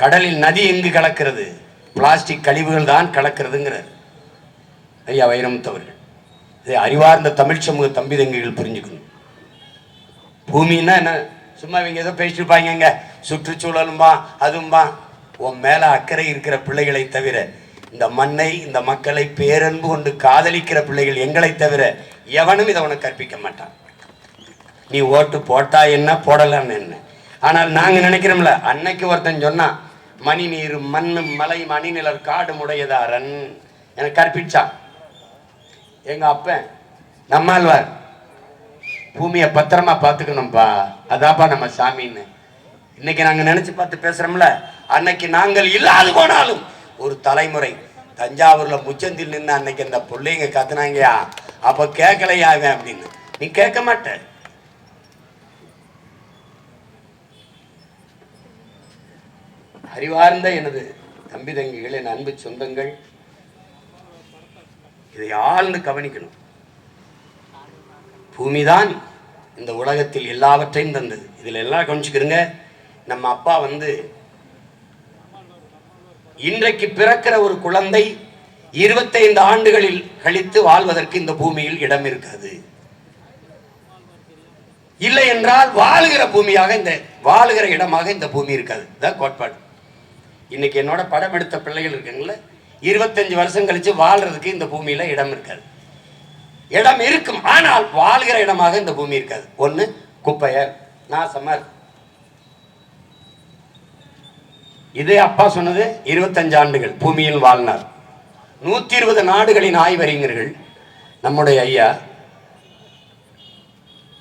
கடலில் நதி எங்கு கலக்கிறது? பிளாஸ்டிக் கழிவுகள் தான் கலக்கிறதுங்கிறார். ஐயா வைரமுத்தவர்கள் இதை அறிவார்ந்த தமிழ் சமூக தம்பி தங்கைகள் புரிஞ்சுக்கணும். பூமின்னா என்ன? சும்மா இவங்க ஏதோ பேசியிருப்பாங்க சுற்றுச்சூழலும்பா அதும்பா உன் மேலே அக்கறை இருக்கிற பிள்ளைகளை தவிர இந்த மண்ணை இந்த மக்களை பேரன்பு கொண்டு காதலிக்கிற பிள்ளைகள் எங்களை தவிர எவனும் இதை உனக்கு கற்பிக்க மாட்டான். நீ ஓட்டு போட்டா என்ன போடலான்னு என்ன? ஆனால் நாங்கள் நினைக்கிறோம்ல அன்னைக்கு ஒருத்தன் சொன்னான் மணி நீர் மண்ணு மலை மணிநிலர் காடும் உடையதாரன் எனக்கு கற்பிச்சான். எங்க அப்ப நம்மாழ்வார். பூமியை பத்திரமா பார்த்துக்கணும்ப்பா அதாப்பா நம்ம சாமின்னு. இன்னைக்கு நாங்க நினைச்சு பார்த்து பேசுறோம்ல அன்னைக்கு நாங்கள் இல்லாது போனாலும் ஒரு தலைமுறை தஞ்சாவூர்ல முச்சந்தில் நின்று அன்னைக்கு அந்த பிள்ளைங்க கத்துனாங்கயா? அப்ப கேட்கலையா அப்படின்னு. நீ கேட்க மாட்ட. அறிவார்ந்த எனது தம்பி தங்கிகள் என் அன்பு சொந்தங்கள் இதை ஆழ்ந்து கவனிக்கணும். பூமிதான் இந்த உலகத்தில் எல்லாவற்றையும் தந்தது. இதில் எல்லாம் கவனிச்சுக்கிறங்க நம்ம அப்பா வந்து இன்றைக்கு பிறக்கிற ஒரு குழந்தை இருபத்தைந்து ஆண்டுகளில் கழித்து வாழ்வதற்கு இந்த பூமியில் இடம் இருக்காது. இல்லை என்றால் வாழுகிற பூமியாக இந்த வாழுகிற இடமாக இந்த பூமி இருக்காது. இதான் கோட்பாடு. இன்னைக்கு என்னோட படம் எடுத்த பிள்ளைகள் இருக்குங்கள இருபத்தஞ்சு வருஷம் கழிச்சு வாழ்றதுக்கு இந்த பூமியில இடம் இருக்காது. இடம் இருக்கும் ஆனால் வாழ்கிற இடமாக இந்த பூமி இருக்காது. ஒண்ணு குப்பையர் நாசமர் இது அப்பா சொன்னது இருபத்தஞ்சு ஆண்டுகள் பூமியில் வாழ்னார் நூத்தி இருபது நாடுகளின் ஆய்வறிஞர்கள் நம்முடைய ஐயா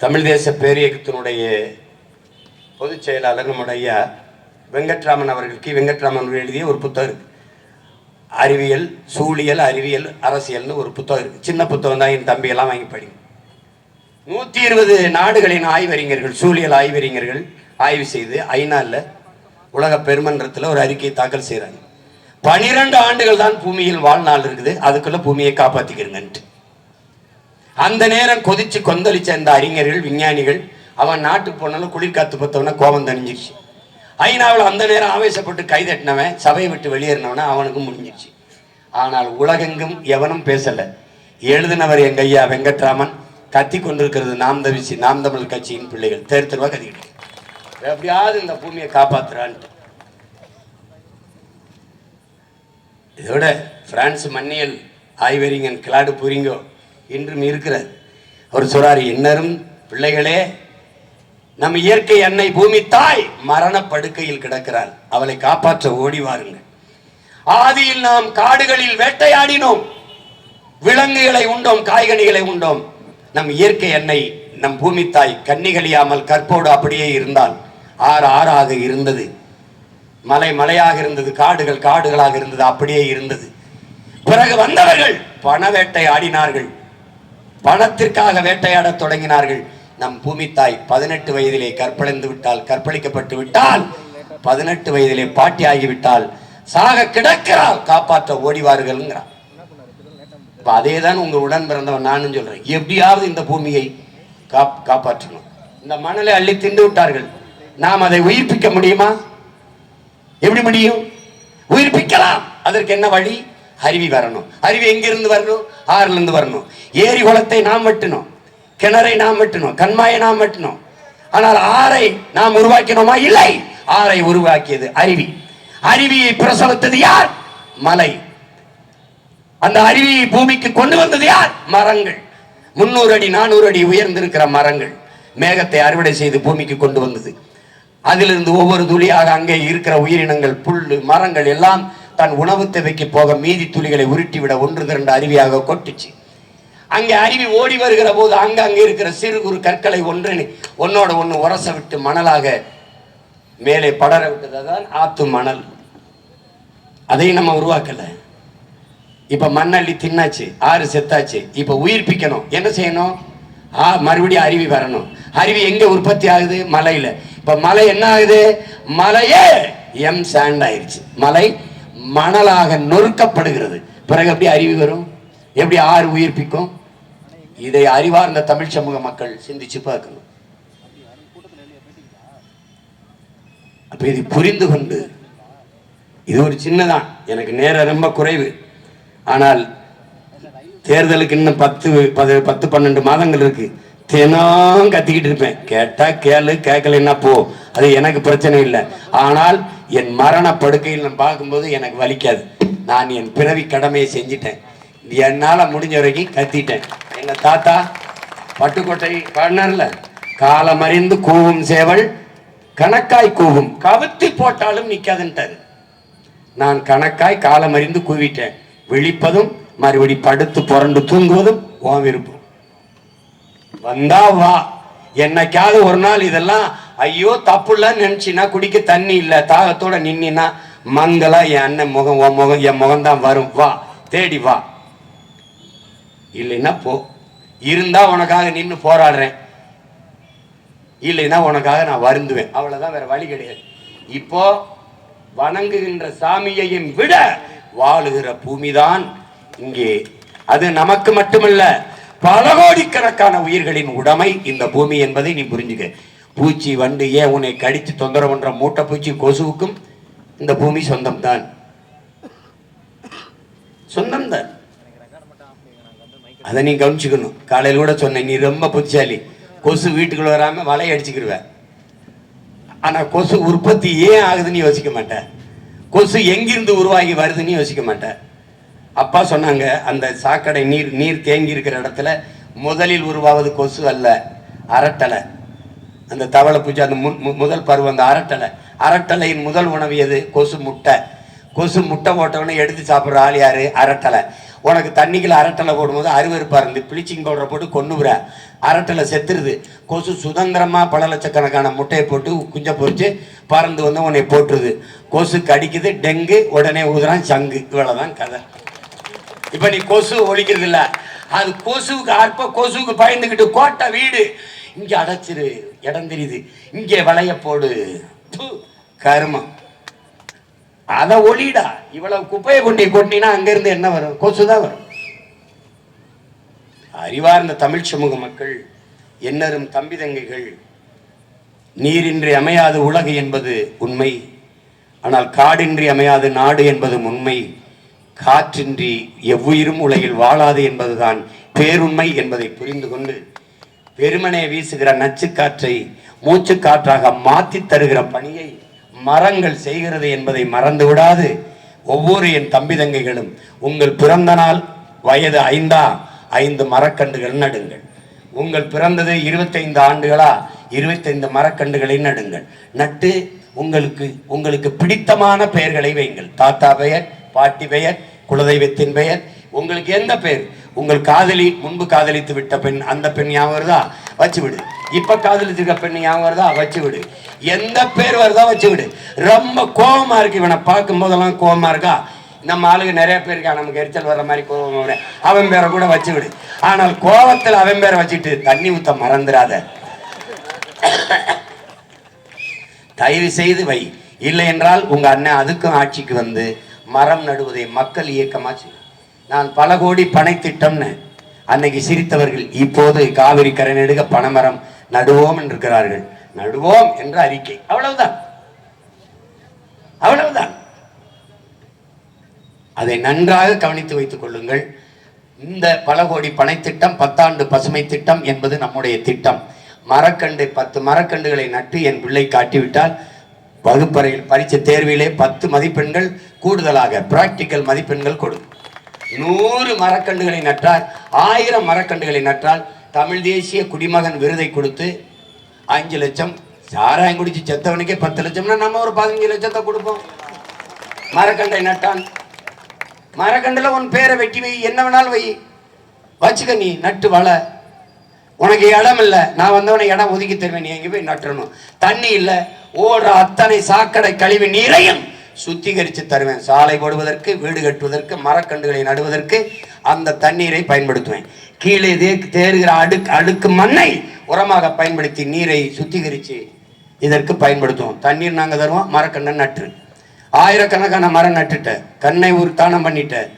தமிழ் தேச பேரியக்கத்தினுடைய பொதுச் செயலாளர் நம்முடைய ஐயா வெங்கட்ராமன் அவர்களுக்கு வெங்கட்ராமன் எழுதிய ஒரு புத்தகம் இருக்குது அறிவியல் சூழியல் அறிவியல் அரசியல்னு ஒரு புத்தகம் இருக்குது சின்ன புத்தகம் தான் என் தம்பியெல்லாம் வாங்கி படிங்க. நூற்றி இருபது நாடுகளின் ஆய்வறிஞர்கள் சூழியல் ஆய்வறிஞர்கள் ஆய்வு செய்து ஐநாவில் உலக பெருமன்றத்தில் ஒரு அறிக்கையை தாக்கல் செய்கிறாங்க பனிரெண்டு ஆண்டுகள் தான் பூமியில் வாழ்நாள் இருக்குது. அதுக்குள்ளே பூமியை காப்பாற்றிக்கிறங்கன்ட்டு அந்த நேரம் கொதிச்சு கொந்தளிச்ச அந்த அறிஞர்கள் விஞ்ஞானிகள் அவன் நாட்டுக்கு போனாலும் குளிர் காத்து பார்த்தவன கோபம் தணிஞ்சிருச்சு. ஐநாவில் அந்த நேரம் ஆவேசப்பட்டு கைதட்டினவன் சபையை விட்டு வெளியேறினவன அவனுக்கு முடிஞ்சிச்சு ஆனால் உலகெங்கும் எவனும் பேசலை. எழுதினவர் எங்க ஐயா வெங்கட்ராமன் கத்தி கொண்டிருக்கிறது நாம் தவிசி நாம் தமிழ் கட்சியின் பிள்ளைகள். தெரு தெருவா கத்திக்கிட்டு எப்படியாவது இந்த பூமியை காப்பாத்துறான்ட்டு. இதோட பிரான்ஸ் மன்னியல் ஆய்வறிஞன் கிளாடு புரிங்கோ இன்றும் இருக்கிறார் அவர் சொல்றாரு இன்னரும் பிள்ளைகளே நம் இயற்கை அன்னை பூமி தாய் மரண படுக்கையில் கிடக்கிறாள். அவளை காப்பாற்ற ஓடி வாருங்கள். ஆதியில் நாம் காடுகளில் வேட்டையாடினோம். விலங்குகளை உண்டோம் காய்கனிகளை உண்டோம். நம் இயற்கை அன்னை நம் பூமி தாய் கன்னிகளியாமல் கற்போடு அப்படியே இருந்தால் ஆறு ஆறாக இருந்தது. மலை மலையாக இருந்தது காடுகள் காடுகளாக இருந்தது அப்படியே இருந்தது. பிறகு வந்தவர்கள் பண வேட்டை ஆடினார்கள் பணத்திற்காக வேட்டையாடத் தொடங்கினார்கள். நம் பூமி தாய் பதினெட்டு வயதிலே கற்பழிந்து விட்டால் கற்பழிக்கப்பட்டு விட்டால் பதினெட்டு வயதிலே பாட்டி ஆகிவிட்டால் சாக கிடக்கிறாள் காப்பாற்ற ஓடிவார்கள்ங்கிறான் இப்போ அதே தான் உங்க உடன் பிறந்தவன் நானும் சொல்றேன். எப்படியாவது இந்த பூமியை காப் காப்பாற்றணும். இந்த மணலை அள்ளி திண்டு விட்டார்கள். நாம் அதை உயிர்ப்பிக்க முடியுமா? எப்படி முடியும்? உயிர்ப்பிக்கலாம். அதற்கு என்ன வழி? அருவி வரணும். அருவி எங்கிருந்து வரணும்? ஆறுல இருந்து வரணும். ஏரி குளத்தை நாம் வெட்டணும். கிணறை நாம் வெட்டணும் கண்மாயை நாம் வெட்டணும். ஆனால் ஆறை நாம் உருவாக்கினோமா? இல்லை. ஆறை உருவாக்கியது அருவி. அருவியை பிரசவித்தது யார்? மலை. அந்த அருவியை பூமிக்கு கொண்டு வந்தது யார்? மரங்கள். முன்னூறு அடி நானூறு அடி உயர்ந்திருக்கிற மரங்கள் மேகத்தை அறுவடை செய்து பூமிக்கு கொண்டு வந்தது. அதிலிருந்து ஒவ்வொரு துளியாக அங்கே இருக்கிற உயிரினங்கள் புல்லு மரங்கள் எல்லாம் தன் உணவு தேவைக்கு போக மீதி துளிகளை உருட்டிவிட ஒன்று திரண்டு அருவியாக கொட்டுச்சு. அங்கே அருவி ஓடி வருகிற போது அங்கங்கே இருக்கிற சிறு குறு கற்களை ஒன்று ஒன்னோட ஒன்று உரச விட்டு மணலாக மேலே படர விட்டதுதான் ஆத்து மணல். அதையும் நம்ம உருவாக்கலை. இப்போ மண்ணள்ளி தின்னாச்சு ஆறு செத்தாச்சு இப்போ உயிர்ப்பிக்கணும். என்ன செய்யணும்? ஆ மறுபடியும் அருவி வரணும். அருவி எங்கே உற்பத்தி ஆகுது? மலையில். இப்போ மலை என்ன ஆகுது? மலையே எம் சாண்ட் ஆயிடுச்சு மலை மணலாக நொறுக்கப்படுகிறது. பிறகு எப்படி அருவி வரும்? எப்படி ஆறு உயிர்ப்பிக்கும்? இதை அறிவார்ந்த தமிழ் சமூக மக்கள் சிந்திச்சு பார்க்கணும். அப்ப இதை புரிந்து கொண்டு இது ஒரு சின்னதான் எனக்கு நேரம் ரொம்ப குறைவு. ஆனால் தேர்தலுக்கு இன்னும் பத்து பது பத்து பன்னெண்டு மாதங்கள் இருக்கு. தினம் கத்திக்கிட்டு இருப்பேன். கேட்டா கேளு கேட்கலைன்னா போ. அது எனக்கு பிரச்சனை இல்லை. ஆனால் என் மரண படுக்கையில் நான் பார்க்கும்போது எனக்கு வலிக்காது. நான் என் பிறவி கடமையை செஞ்சிட்டேன். என்னால் முடிஞ்ச வரைக்கும் கத்திட்டேன். எங்கள் தாத்தா பட்டுக்கோட்டை பாடினார்ல காலமறிந்து கூவும் சேவல் கணக்காய் கூவும் கவுத்தி போட்டாலும் நிற்காதுன்ட்டாரு நான் கணக்காய் காலமறிந்து கூவிட்டேன். விழிப்பதும் மறுபடி படுத்து புரண்டு தூங்குவதும் ஓ விருப்பம். வந்தா வா. என்னைக்காவது ஒரு நாள் இதெல்லாம் ஐயோ தப்புலன்னு நினைச்சினா குடிக்க தண்ணி இல்ல தாகத்தோட நின்னா மங்களா என் அண்ணன் முகம் உன் முகம் என் முகம்தான் வரும். வா தேடி வா. இல்லைன்னா போ. இருந்தா உனக்காக நின்று போராடுறேன். இல்லைன்னா உனக்காக நான் வருந்துவேன். அவ்வளவுதான் வேற வழி கிடையாது. இப்போ வணங்குகின்ற சாமியையும் விட வாழுகிற பூமிதான் இங்கே. அது நமக்கு மட்டுமல்ல பல கோடிக்கணக்கான உயிர்களின் உடைமை இந்த பூமி என்பதை நீ புரிஞ்சுக்க. பூச்சி வண்டு ஏன் உன்னை கடித்து தொந்தரவு பண்ற மூட்டை பூச்சி கொசுவுக்கும் இந்த பூமி சொந்தம்தான். சொந்தம்தான். அதை நீ கவனிச்சுக்கணும். காலையில் கூட சொன்னேன் நீ ரொம்ப புத்திசாலி. கொசு வீட்டுக்குள்ள வராமல் வலையை அடிச்சுக்கிருவ. ஆனால் கொசு உற்பத்தி ஏன் ஆகுதுன்னு யோசிக்க மாட்டேன் கொசு எங்கிருந்து உருவாகி வருதுன்னு யோசிக்க மாட்டேன் அப்பா சொன்னாங்க அந்த சாக்கடை நீர் நீர் தேங்கி இருக்கிற இடத்துல முதலில் உருவாவது கொசு அல்ல அரட்டலை அந்த தவளை பூச்சி அந்த மு- முதல் பருவம் அந்த அரட்டலை அரட்டலையின் முதல் உணவு எது? கொசு முட்டை. கொசு முட்டை போட்டவனே எடுத்து சாப்பிட்ற ஆள் யாரு? அரட்டலை உனக்கு தண்ணிக்குள்ள அரட்டலை போடும்போது அருவருப்பா இருந்து ப்ளீச்சிங் பவுடரை போட்டு கொன்னுவிற அரட்டலை செத்துருது. கொசு சுதந்திரமாக பல லட்சக்கணக்கான முட்டையை போட்டு குஞ்சை பொறிச்சு பறந்து வந்து உன்னை போட்டுருது. கொசு கடிக்குது டெங்கு உடனே ஊதுறான் சங்கு. இவ்வளோதான் கதை. இப்போ நீ கொசு ஒழிக்கிறது இல்லை. அது கொசுவுக்கு அற்ப கொசுவுக்கு பயந்துக்கிட்டு கோட்டை வீடு. இங்கே அடைச்சிரு இடம் தெரியுது. இங்கே வளைய போடு. கருமம். அதை ஒளிடா. இவ்வளவு குப்பையை கொண்டு கொட்டினா அங்கிருந்து என்ன வரும்? கொசுதான் வரும். அறிவார்ந்த தமிழ் சமூக மக்கள் என்னரும் தம்பி தங்கைகள் நீரின்றி அமையாது உலகு என்பது உண்மை. ஆனால் காடின்றி அமையாது நாடு என்பதும் உண்மை. காற்றின்றி எவ்வுயிரும் உலகில் வாழாது என்பதுதான் பேருண்மை என்பதை புரிந்து கொண்டு வெறுமனே வீசுகிற நச்சு காற்றை மூச்சு காற்றாக மாற்றி தருகிற பணியை மரங்கள் செய்கிறது என்பதை மறந்து விடாது. ஒவ்வொரு என் தம்பி தங்கைகளும் உங்கள் பிறந்த நாள் வயது ஐந்தா ஐந்து மரக்கன்றுகள் நடுங்கள். உங்கள் பிறந்தது இருபத்தைந்து ஆண்டுகளா இருபத்தைந்து மரக்கன்றுகளை நடுங்கள். நட்டு உங்களுக்கு உங்களுக்கு பிடித்தமான பெயர்களை வைங்கள். தாத்தா பெயர் பாட்டி பெயர் குலதெய்வத்தின் பெயர் உங்களுக்கு எந்த பெயர்? உங்கள் காதலி முன்பு காதலித்து விட்ட பெண் அந்த பெண் ஞாபகம் வருதா? வச்சு விடு இப்ப காதலிச்சிருக்க பெண் ஞாபகம் வருதா? வச்சு விடு. எந்த பேர் வருதா வச்சு விடு. ரொம்ப கோபமா இருக்கு இவனை பார்க்கும் போதெல்லாம் கோபமா இருக்கா? நம்ம ஆளுங்க நிறைய பேர் இருக்கா? நமக்கு எரிச்சல் வர்ற மாதிரி கோபம் வர. அவன் பேரை கூட வச்சு விடு. ஆனால் கோபத்தில் அவன் பேரை வச்சுட்டு தண்ணி ஊத்த மறந்துடாத. தயவு செய்து வை. இல்லை என்றால் உங்க அண்ணன் அதுக்கும் ஆட்சிக்கு வந்து மரம் நடுவதை மக்கள் இயக்கமாச்சு நான் பல கோடி பனை திட்டம்னு அன்னைக்கு சிரித்தவர்கள் இப்போது காவிரி கரை நெடுக பனைமரம் நடுவோம் என்றிருக்கிறார்கள். நடுவோம் என்ற அறிக்கை. அவ்வளவுதான். அவ்வளவுதான். அதை நன்றாக கவனித்து வைத்துக் கொள்ளுங்கள். இந்த பல கோடி பனை திட்டம் பத்தாண்டு பசுமை திட்டம் என்பது நம்முடைய திட்டம். மரக்கண்டு பத்து மரக்கண்டுகளை நட்டு என் பிள்ளை காட்டிவிட்டால் வகுப்பறையில் பரீட்சை தேர்விலே பத்து மதிப்பெண்கள் கூடுதலாக பிராக்டிக்கல் மதிப்பெண்கள் கொடுக்கும் நூறு மரக்கண்டுகளை நட்டால் ஆயிரம் மரக்கண்டுகளை நட்டால் தமிழ் தேசிய குடிமகன் விருதை கொடுத்து அஞ்சு லட்சம் சாராயம் குடிச்சு செத்தவனுக்கே பத்து லட்சம்னா நம்ம ஒரு பதினஞ்சு லட்சத்தை கொடுப்போம். மரக்கண்டை நட்டான். மரக்கண்டில் உன் பேரை வெட்டி வை என்ன வேணாலும் வை. வச்சுக்க நீ நட்டு வள. உனக்கு இடம் இல்லை. நான் வந்தவனை இடம் ஒதுக்கி தருவேன். நீ எங்கே போய் நட்டுறணும் தண்ணி இல்லை. ஓடுற அத்தனை சாக்கடை கழிவு நீரையும் சுத்திகரித்து தருவேன். சாலை போடுவதற்கு வீடு கட்டுவதற்கு மரக்கண்டுகளை நடுவதற்கு அந்த தண்ணீரை பயன்படுத்துவேன். கீழே தே- தேறுகிற அடுக்கு அடுக்கு மண்ணை உரமாக பயன்படுத்தி நீரை சுத்திகரித்து இதற்கு பயன்படுத்துவோம். தண்ணீர் நாங்கள் தருவோம் மரக்கண்ணை நட்டு. ஆயிரக்கணக்கான மரம் நட்டுட்ட கண்ணை ஒரு தானம் பண்ணிட்ட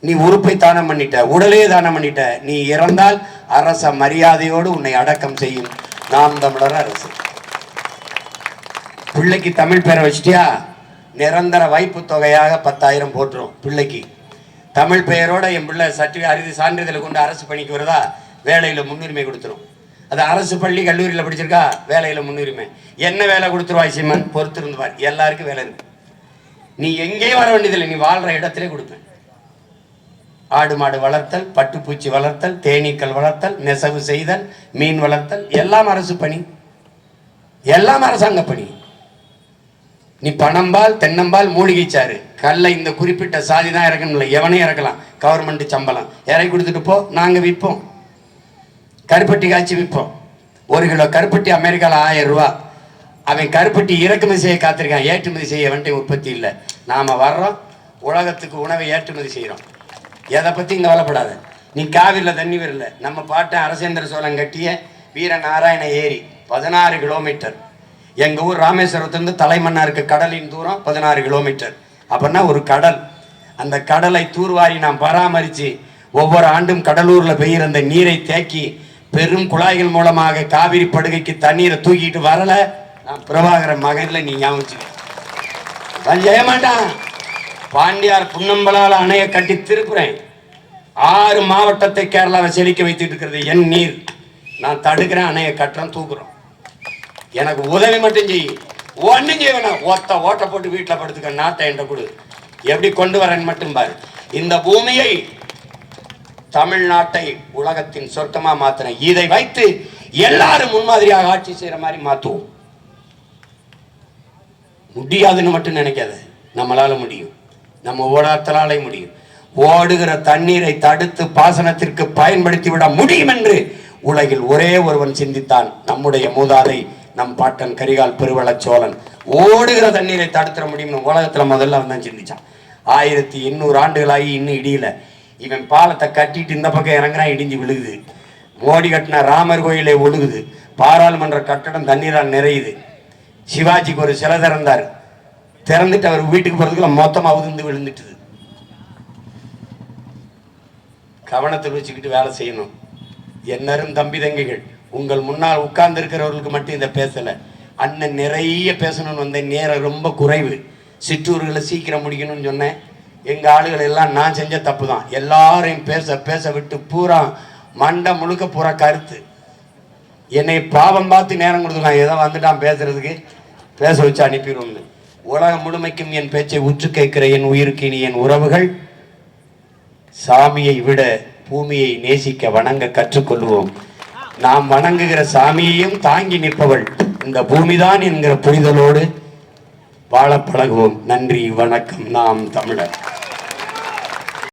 நீ உறுப்பை தானம் பண்ணிட்ட உடலே தானம் பண்ணிட்ட நீ இறந்தால் அரச மரியாதையோடு உன்னை அடக்கம் செய்யும். நாம் தமிழர் அரசு. பிள்ளைக்கு தமிழ் பெற வச்சிட்டியா? நிரந்தர வைப்பு தொகையாக பத்தாயிரம் போட்டுரும் பிள்ளைக்கு. தமிழ் பெயரோட என் பிள்ளை சர்டிஃபிகேட் அறுதி சான்றிதழை கொண்டு அரசு பணிக்கு வருதா? வேலையில் முன்னுரிமை கொடுத்துரும். அது அரசு பள்ளி கல்லூரியில் படிச்சிருக்கா? வேலையில் முன்னுரிமை. என்ன வேலை கொடுத்துருவாய் சிம்மன்? பொறுத்து இருந்துவார் எல்லாருக்கும் வேலை இருக்கு. நீ எங்கேயும் வர வேண்டியதில்லை. நீ வாழ்ற இடத்திலே கொடுப்பேன். ஆடு மாடு வளர்த்தல் பட்டுப்பூச்சி வளர்த்தல் தேனீக்கள் வளர்த்தல் நெசவு செய்தல் மீன் வளர்த்தல் எல்லாம் அரசு பணி. எல்லாம் அரசாங்க பணி. நீ பணம்பால் தென்னம்பால் மூலிகை சாறு. கல்லை இந்த குறிப்பிட்ட சாதி தான் இறக்கணும்ல எவனையும் இறக்கலாம். கவர்மெண்ட் சம்பளம். இறக்கி கொடுத்துட்டு போ நாங்கள் விற்போம் கருப்பட்டி காய்ச்சி விற்போம் ஒரு கிலோ கருப்பட்டி அமெரிக்காவில் ஆயிரம் ரூபா. அவன் கருப்பட்டி இறக்குமதி செய்ய காத்திருக்கான். ஏற்றுமதி செய்ய வேண்டிய உற்பத்தி இல்லை. நாம் வர்றோம் உலகத்துக்கு உணவை ஏற்றுமதி செய்கிறோம் எதை பற்றி இங்கே கவலைப்படாத. நீ காவிரியில் தண்ணி வரல நம்ம பாட்டை அரசேந்திர சோழன் கட்டிய வீர நாராயண ஏரி பதினாறு கிலோமீட்டர் எங்கள் ஊர் ராமேஸ்வரத்துலேருந்து தலைமன்னாருக்கு கடலின் தூரம் பதினாறு கிலோமீட்டர். அப்படின்னா ஒரு கடல். அந்த கடலை தூர்வாரி நாம் பராமரித்து ஒவ்வொரு ஆண்டும் கடலூரில் பெய்கிற அந்த நீரை தேக்கி பெரும் குழாய்கள் மூலமாக காவிரி படுகைக்கு தண்ணீரை தூக்கிட்டு வரல நான் பிரபாகரன் மகனில் நீ ஞாபகம் வச்சுக்க. பாண்டியார் புன்னம்பலால் அணையை கட்டி திருப்புறேன். ஆறு மாவட்டத்தை கேரளாவை செழிக்க வைத்துட்டு இருக்கிறது என் நீர். நான் தடுக்கிறேன் அணையை கட்டுறேன் தூக்குறோம். எனக்கு உதவி மட்டும் செய்யும் ஒன்றும் செய்ய வேணாம். ஒத்த ஓட்ட போட்டு வீட்டில் படுத்துக்க நாட்டை என்ற கொடு. எப்படி கொண்டு வரேன்னு மட்டும் பாரு. இந்த பூமியை தமிழ்நாட்டை உலகத்தின் சொர்க்கமா மாத்தின இதை வைத்து எல்லாரும் முன்மாதிரியாக ஆட்சி செய்யற மாதிரி மாத்துவோம். முடியாதுன்னு மட்டும் நினைக்காத. நம்மளால முடியும். நம்ம ஓடாத்தலாலே முடியும். ஓடுகிற தண்ணீரை தடுத்து பாசனத்திற்கு பயன்படுத்தி விட முடியும் என்று உலகில் ஒரே ஒருவன் சிந்தித்தான் நம்முடைய மூதாதை நம் பாட்டன் கரிகால் பெருவளச் சோழன் ஓடுகிற தண்ணீரை தடுத்துட முடியும்னு உலகத்தில் முதல்ல அவன் தான் சிந்திச்சான். ஆயிரத்தி எண்ணூறு ஆண்டுகளாகி இன்னும் இடியல. இவன் பாலத்தை கட்டிட்டு இந்த பக்கம் இறங்குறான் இடிஞ்சு விழுகுது. மோடி கட்டின ராமர் கோயிலே ஒழுகுது. பாராளுமன்ற கட்டடம் தண்ணீரால் நிறையுது. சிவாஜிக்கு ஒரு சிலை திறந்தார். திறந்துட்டு அவர் வீட்டுக்கு போகிறதுக்குள்ள மொத்தமாக உதிர்ந்து விழுந்துட்டுது. கவனத்தில் வச்சுக்கிட்டு வேலை செய்யணும். என்னரும் தம்பி தங்கைகள் உங்கள் முன்னால் உட்கார்ந்து இருக்கிறவர்களுக்கு மட்டும் இதை பேசலை. அண்ணன் நிறைய பேசணும்னு வந்தேன். நேரம் ரொம்ப குறைவு. சிற்றூர்களை சீக்கிரம் முடிக்கணும்னு சொன்னேன். எங்கள் ஆளுகள் எல்லாம் நான் செஞ்ச தப்பு தான். எல்லாரையும் பேச பேச விட்டு பூரா மண்டை முழுக்க பூரா கருத்து. என்னை பாவம் பார்த்து நேரம் கொடுத்துருக்கான். ஏதோ வந்துட்டான் பேசுறதுக்கு. பேச வச்சு அனுப்பிடுவோம்னு உலகம் முழுமைக்கும் என் பேச்சை உற்று கேட்கிற என் உயிருக்கு இனி என் உறவுகள். சாமியை விட பூமியை நேசிக்க வணங்க கற்றுக்கொள்வோம். நாம் வணங்குகிற சாமியையும் தாங்கி நிற்பவள். இந்த பூமிதான் என்கிற புரிதலோடு வாழ பழகுவோம். நன்றி வணக்கம். நாம் தமிழர்.